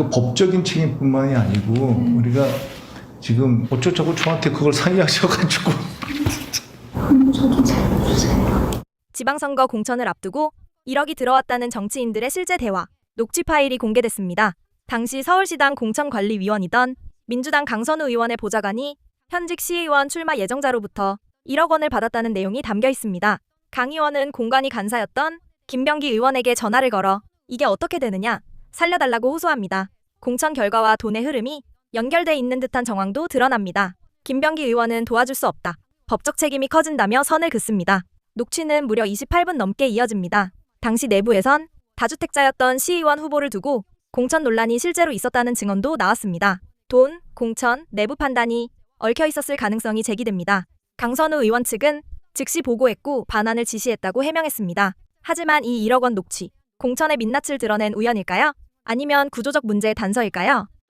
그 법적인 책임뿐만이 아니고 우리가 지금 어쩌자고 저한테 그걸 상의하셔가지고. 지방선거 공천을 앞두고 1억이 들어왔다는 정치인들의 실제 대화, 녹취 파일이 공개됐습니다. 당시 서울시당 공천관리위원이던 민주당 강선우 의원의 보좌관이 현직 시의원 출마 예정자로부터 1억 원을 받았다는 내용이 담겨 있습니다. 강 의원은 공관이 간사였던 김병기 의원에게 전화를 걸어 이게 어떻게 되느냐 살려달라고 호소합니다. 공천 결과와 돈의 흐름이 연결돼 있는 듯한 정황도 드러납니다. 김병기 의원은 도와줄 수 없다. 법적 책임이 커진다며 선을 긋습니다. 녹취는 무려 28분 넘게 이어집니다. 당시 내부에선 다주택자였던 시의원 후보를 두고 공천 논란이 실제로 있었다는 증언도 나왔습니다. 돈, 공천, 내부 판단이 얽혀 있었을 가능성이 제기됩니다. 강선우 의원 측은 즉시 보고했고 반환을 지시했다고 해명했습니다. 하지만 이 1억 원 녹취, 공천의 민낯을 드러낸 우연일까요? 아니면 구조적 문제의 단서일까요?